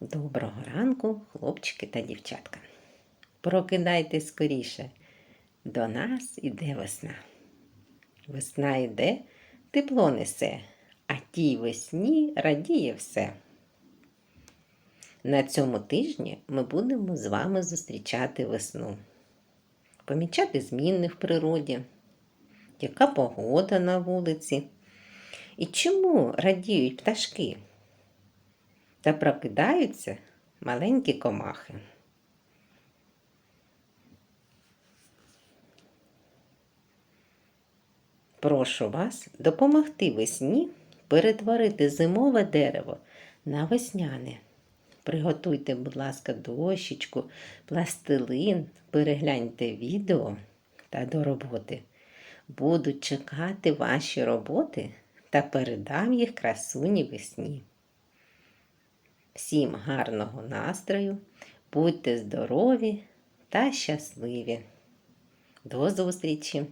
Доброго ранку, хлопчики та дівчатка. Прокидайтесь скоріше. До нас іде весна. Весна йде, тепло несе, а тій весні радіє все. На цьому тижні ми будемо з вами зустрічати весну, помічати зміни в природі, яка погода на вулиці і чому радіють пташки та прокидаються маленькі комахи. Прошу вас допомогти весні перетворити зимове дерево на весняне. Приготуйте, будь ласка, дощечку, пластилин, перегляньте відео та до роботи. Буду чекати ваші роботи та передам їх красуні весні. Всім гарного настрою, будьте здорові та щасливі. До зустрічі!